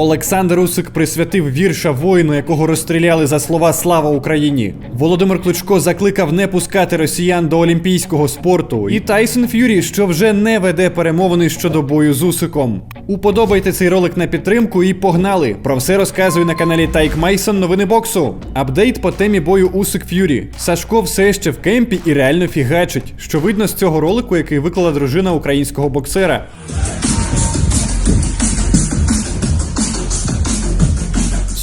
Олександр Усик присвятив вірша воїну, якого розстріляли за слова Слава Україні. Володимир Кличко закликав не пускати росіян до олімпійського спорту. І Тайсон Ф'юрі, що вже не веде перемовини щодо бою з Усиком. Уподобайте цей ролик на підтримку і погнали. Про все розказую на каналі Тайк Майсон. Новини боксу. Апдейт по темі бою Усик Ф'юрі. Сашко все ще в кемпі і реально фігачить, що видно з цього ролику, який виклала дружина українського боксера.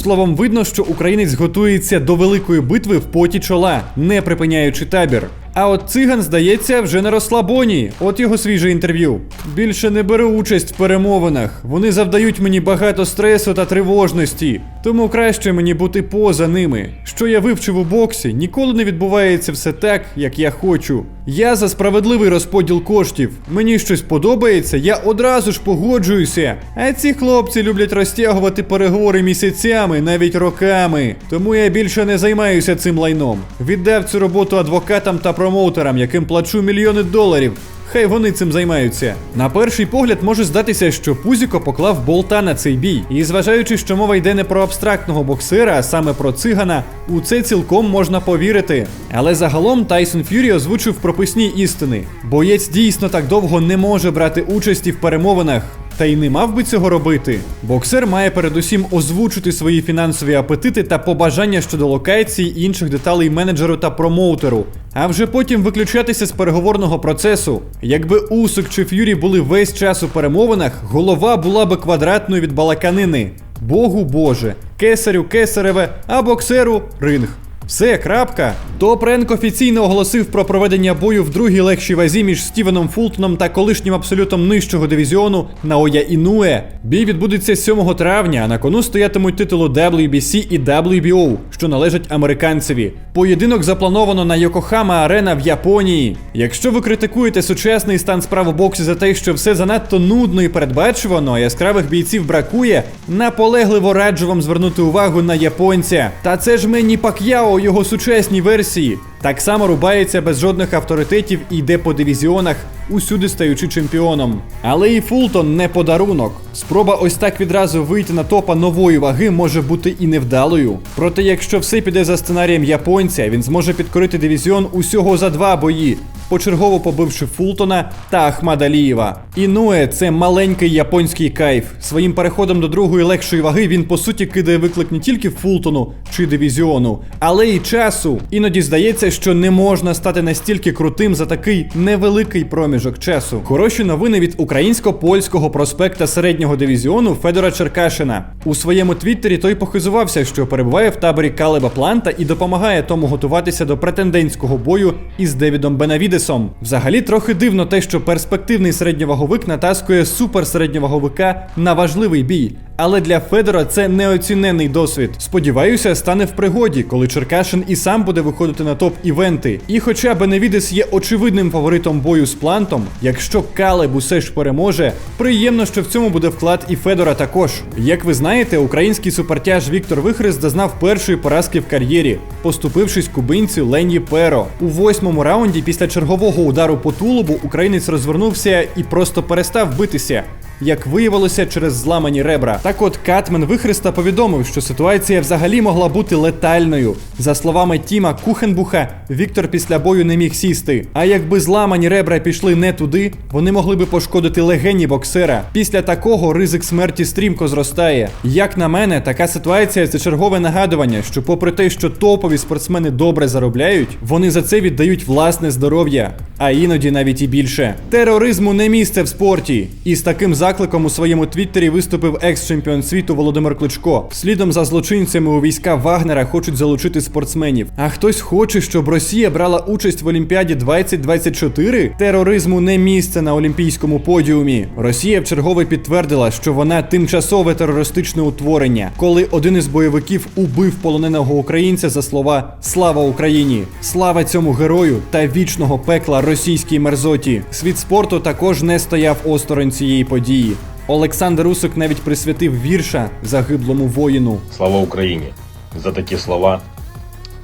Словом, видно, що українець готується до великої битви в поті чола, не припиняючи табір. А от циган, здається, вже на розслабоні. От його свіже інтерв'ю. Більше не беру участь в перемовинах. Вони завдають мені багато стресу та тривожності. Тому краще мені бути поза ними. Що я вивчив у боксі, ніколи не відбувається все так, як я хочу. Я за справедливий розподіл коштів. Мені щось подобається, я одразу ж погоджуюся. А ці хлопці люблять розтягувати переговори місяцями, навіть роками. Тому я більше не займаюся цим лайном. Віддав цю роботу адвокатам та промоутерам, яким плачу мільйони доларів. Хай вони цим займаються. На перший погляд може здатися, що Пузіко поклав болта на цей бій. І зважаючи, що мова йде не про абстрактного боксера, а саме про цигана, у це цілком можна повірити. Але загалом Тайсон Ф'юрі озвучив прописні істини. Боєць дійсно так довго не може брати участі в перемовинах. Та й не мав би цього робити. Боксер має передусім озвучити свої фінансові апетити та побажання щодо локацій і інших деталей менеджеру та промоутеру, а вже потім виключатися з переговорного процесу. Якби Усик чи Ф'юрі були весь час у перемовинах, голова була би квадратною від балаканини. Богу Боже, кесарю кесареве, а боксеру ринг. Все, крапка. Топренк офіційно оголосив про проведення бою в другій легшій вазі між Стівеном Фултоном та колишнім абсолютом нижчого дивізіону Наоя Інуе. Бій відбудеться 7 травня, а на кону стоятимуть титулу WBC і WBO, що належать американцеві. Поєдинок заплановано на Йокохама Арена в Японії. Якщо ви критикуєте сучасний стан справ у боксі за те, що все занадто нудно і передбачувано, а яскравих бійців бракує, наполегливо раджу вам звернути увагу на японця. Та це ж Менні Пак'яо його сучасній версії. Так само рубається без жодних авторитетів і йде по дивізіонах, усюди стаючи чемпіоном. Але і Фултон не подарунок. Спроба ось так відразу вийти на топа нової ваги може бути і невдалою. Проте, якщо все піде за сценарієм японця, він зможе підкорити дивізіон усього за два бої. Почергово побивши Фултона та Ахмадалієва. Інуе це маленький японський кайф. Своїм переходом до другої легшої ваги він по суті кидає виклик не тільки Фултону чи дивізіону, але й часу. Іноді здається, що не можна стати настільки крутим за такий невеликий проміжок часу. Хороші новини від українсько-польського проспекта середнього дивізіону Федора Черкашина. У своєму твіттері той похизувався, що перебуває в таборі Калеба Планта і допомагає тому готуватися до претендентського бою із Девідом Бенавідесом. Взагалі трохи дивно те, що перспективний середньоваговик натаскує суперсередньоваговика на важливий бій. Але для Федора це неоцінений досвід. Сподіваюся, стане в пригоді, коли Черкашин і сам буде виходити на топ-івенти. І хоча Беневідес є очевидним фаворитом бою з плантом, якщо Калеб усе ж переможе, приємно, що в цьому буде вклад і Федора також. Як ви знаєте, український супертяж Віктор Вихрест зазнав першої поразки в кар'єрі, поступившись кубинцю Лені Перо. У восьмому раунді після чергового удару по тулубу українець розвернувся і просто перестав битися. Як виявилося через зламані ребра. Так от Катмен Вихреста повідомив, що ситуація взагалі могла бути летальною. За словами Тіма Кухенбуха, Віктор після бою не міг сісти. А якби зламані ребра пішли не туди, вони могли би пошкодити легені боксера. Після такого ризик смерті стрімко зростає. Як на мене, така ситуація це чергове нагадування, що, попри те, що топові спортсмени добре заробляють, вони за це віддають власне здоров'я, а іноді навіть і більше. Тероризму не місце в спорті. І з таким закликом у своєму твіттері виступив екс-чемпіон світу Володимир Кличко. Слідом за злочинцями у війська Вагнера хочуть залучити спортсменів. А хтось хоче, щоб Росія брала участь в Олімпіаді 2024? Тероризму не місце на олімпійському подіумі. Росія вчергове підтвердила, що вона тимчасове терористичне утворення, коли один із бойовиків убив полоненого українця за слова Слава Україні! Слава цьому герою та вічного пекла російській мерзоті. Світ спорту також не стояв осторонь цієї події. Олександр Усик навіть присвятив вірша загиблому воїну. Слава Україні! За такі слова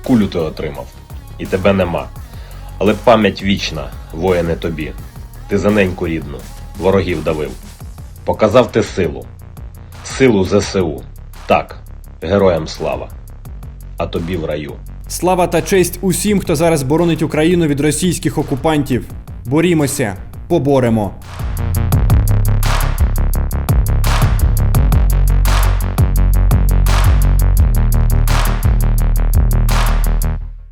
кулю ти отримав, і тебе нема. Але пам'ять вічна, воїне тобі. Ти за неньку рідну, ворогів давив. Показав ти силу. силу ЗСУ. Так, героям слава. А тобі в раю. Слава та честь усім, хто зараз боронить Україну від російських окупантів. Борімося, поборемо.